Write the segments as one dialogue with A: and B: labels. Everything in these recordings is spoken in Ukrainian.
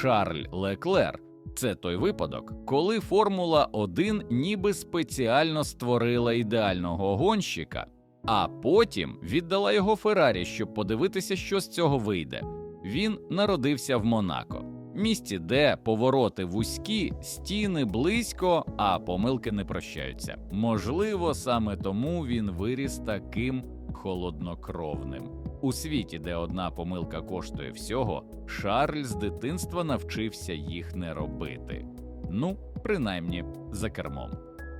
A: Шарль Леклер. Це той випадок, коли Формула 1 ніби спеціально створила ідеального гонщика, а потім віддала його Феррарі, щоб подивитися, що з цього вийде. Він народився в Монако, місті, де повороти вузькі, стіни близько, а помилки не прощаються. Можливо, саме тому він виріс таким холоднокровним. У світі, де одна помилка коштує всього, Шарль з дитинства навчився їх не робити. Ну, принаймні, за кермом.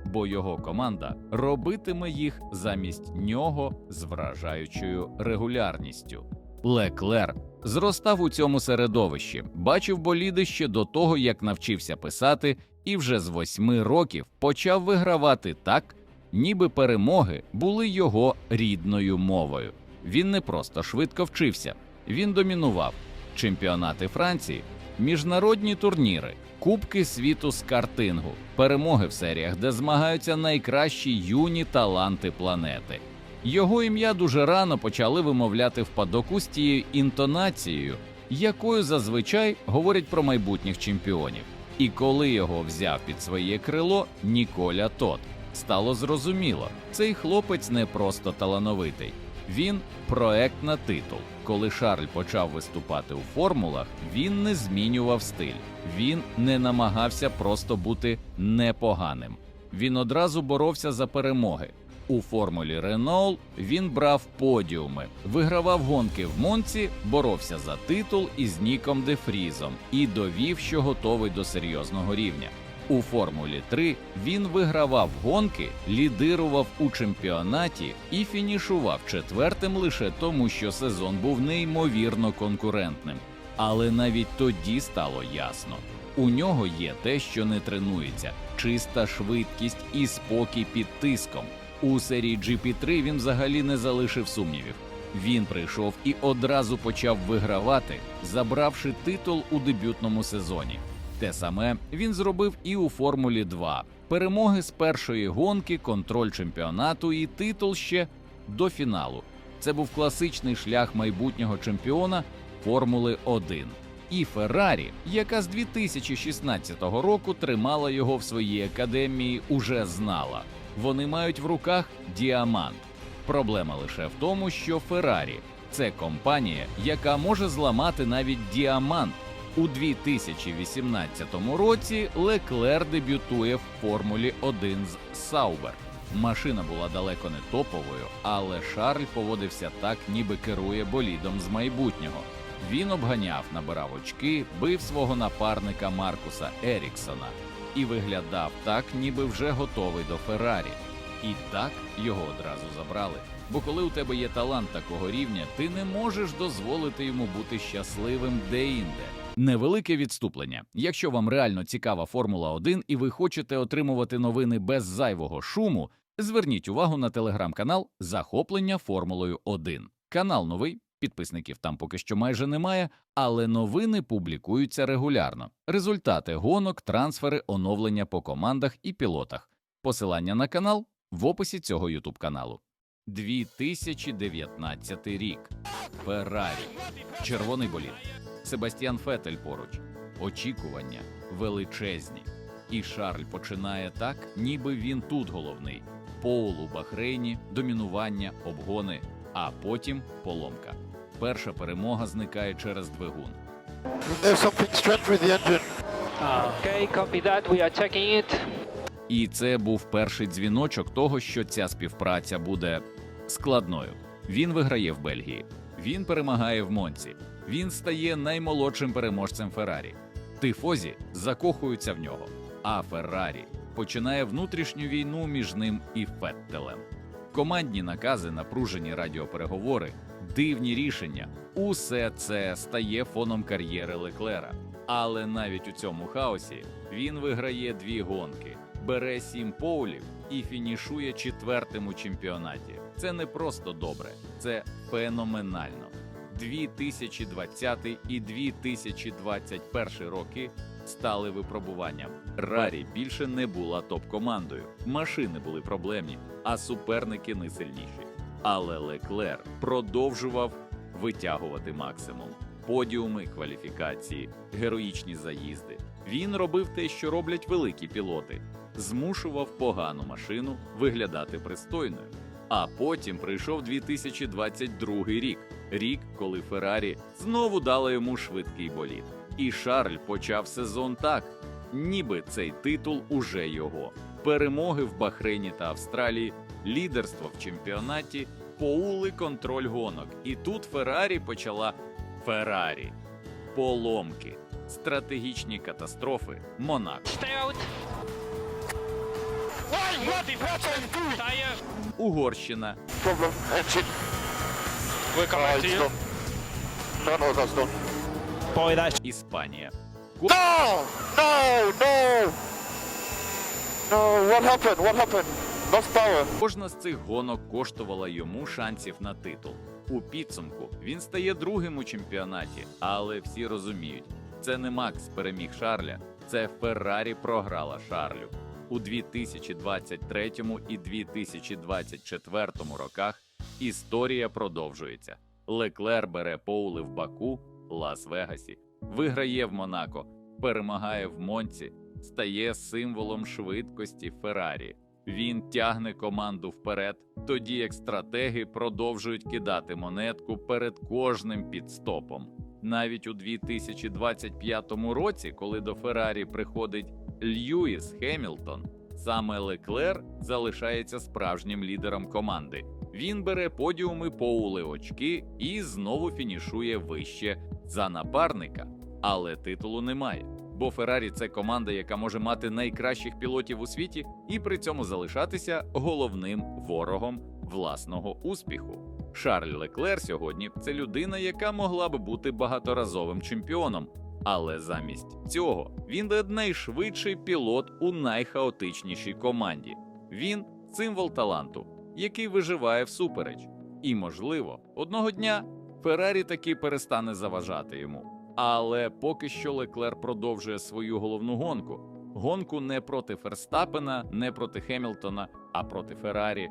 A: Бо його команда робитиме їх замість нього з вражаючою регулярністю. Леклер зростав у цьому середовищі, бачив боліди ще до того, як навчився писати, і вже з восьми років почав вигравати так, ніби перемоги були його рідною мовою. Він не просто швидко вчився, він домінував чемпіонати Франції, міжнародні турніри, Кубки світу з картингу, перемоги в серіях, де змагаються найкращі юні таланти планети. Його ім'я дуже рано почали вимовляти в падоку з тією інтонацією, якою зазвичай говорять про майбутніх чемпіонів. І коли його взяв під своє крило Ніколя Тот, стало зрозуміло, цей хлопець не просто талановитий, він проект на титул. Коли Шарль почав виступати у формулах, він не змінював стиль. Він не намагався просто бути непоганим. Він одразу боровся за перемоги. У формулі Ренол він брав подіуми, вигравав гонки в Монці, боровся за титул із Ніком Дефрізом і довів, що готовий до серйозного рівня. У Формулі 3 він вигравав гонки, лідирував у чемпіонаті і фінішував четвертим лише тому, що сезон був неймовірно конкурентним. Але навіть тоді стало ясно. У нього є те, що не тренується, чиста швидкість і спокій під тиском. У серії GP3 він взагалі не залишив сумнівів. Він прийшов і одразу почав вигравати, забравши титул у дебютному сезоні. Те саме він зробив і у Формулі 2. Перемоги з першої гонки, контроль чемпіонату і титул ще до фіналу. Це був класичний шлях майбутнього чемпіона Формули 1. І Феррарі, яка з 2016 року тримала його в своїй академії, уже знала. Вони мають в руках діамант. Проблема лише в тому, що Феррарі це компанія, яка може зламати навіть діамант. У 2018 році Леклер дебютує в Формулі 1 з Саубер. Машина була далеко не топовою, але Шарль поводився так, ніби керує болідом з майбутнього. Він обганяв, набирав очки, бив свого напарника Маркуса Еріксона і виглядав так, ніби вже готовий до Феррарі. І так його одразу забрали. Бо коли у тебе є талант такого рівня, ти не можеш дозволити йому бути щасливим де-інде. Невелике відступлення. Якщо вам реально цікава Формула 1 і ви хочете отримувати новини без зайвого шуму, зверніть увагу на телеграм-канал Захоплення Формулою 1. Канал новий, підписників там поки що майже немає, але новини публікуються регулярно. Результати гонок, трансфери, оновлення по командах і пілотах. Посилання на канал в описі цього ютуб каналу. 2019 рік. Феррарі. Червоний болід. Себастьян Фетель поруч. Очікування величезні. І Шарль починає так, ніби він тут головний. Поул у Бахрейні, домінування, обгони, а потім поломка. Перша перемога зникає через двигун.
B: There's something strange with the engine.
C: Okay, copy that. We are checking it.
A: І це був перший дзвіночок того, що ця співпраця буде складною. Він виграє в Бельгії, він перемагає в Монці, він стає наймолодшим переможцем Феррарі. Тифозі закохуються в нього, а Феррарі починає внутрішню війну між ним і Феттелем. Командні накази, напружені радіопереговори, дивні рішення усе це стає фоном кар'єри Леклера. Але навіть у цьому хаосі він виграє дві гонки, бере сім поулів і фінішує четвертим у чемпіонаті. Це не просто добре, це феноменально. 2020 і 2021 роки стали випробуванням. Рарі більше не була топ-командою. Машини були проблемні, а суперники не сильніші. Але Леклер продовжував витягувати максимум. подіуми кваліфікації, героїчні заїзди. Він робив те, що роблять великі пілоти, змушував погану машину виглядати пристойною. А потім прийшов 2022 рік, рік, коли Феррарі знову дала йому швидкий болід. І Шарль почав сезон так, ніби цей титул уже його. Перемоги в Бахрейні та Австралії, лідерство в чемпіонаті, поули контроль гонок. І тут Феррарі почала Феррарі, поломки, стратегічні катастрофи, Монако. Угорщина.
C: We're coming to you.
B: No, no,
A: Іспанія.
B: No! No! No! No! What happened? What happened? Lost power.
A: Кожна з цих гонок коштувала йому шансів на титул. У підсумку він стає другим у чемпіонаті, але всі розуміють, це не Макс переміг Шарля, це Феррарі програла Шарлю. У 2023 і 2024 роках історія продовжується. Леклер бере поули в Баку, Лас-Вегасі, виграє в Монако, перемагає в Монці, стає символом швидкості Феррарі. Він тягне команду вперед, тоді як стратеги продовжують кидати монетку перед кожним підстопом. Навіть у 2025 році, коли до Феррарі приходить Льюіс Хемілтон, саме Леклер залишається справжнім лідером команди. Він бере подіуми поули очки і знову фінішує вище за напарника, але титулу немає. Бо Феррарі це команда, яка може мати найкращих пілотів у світі і при цьому залишатися головним ворогом власного успіху. Шарль Леклер сьогодні це людина, яка могла би бути багаторазовим чемпіоном. Але замість цього він найшвидший пілот у найхаотичнішій команді. Він символ таланту, який виживає всупереч. І, можливо, одного дня Феррарі таки перестане заважати йому. Але поки що Леклер продовжує свою головну гонку. Гонку не проти Ферстапена, не проти Хемілтона, а проти Феррарі,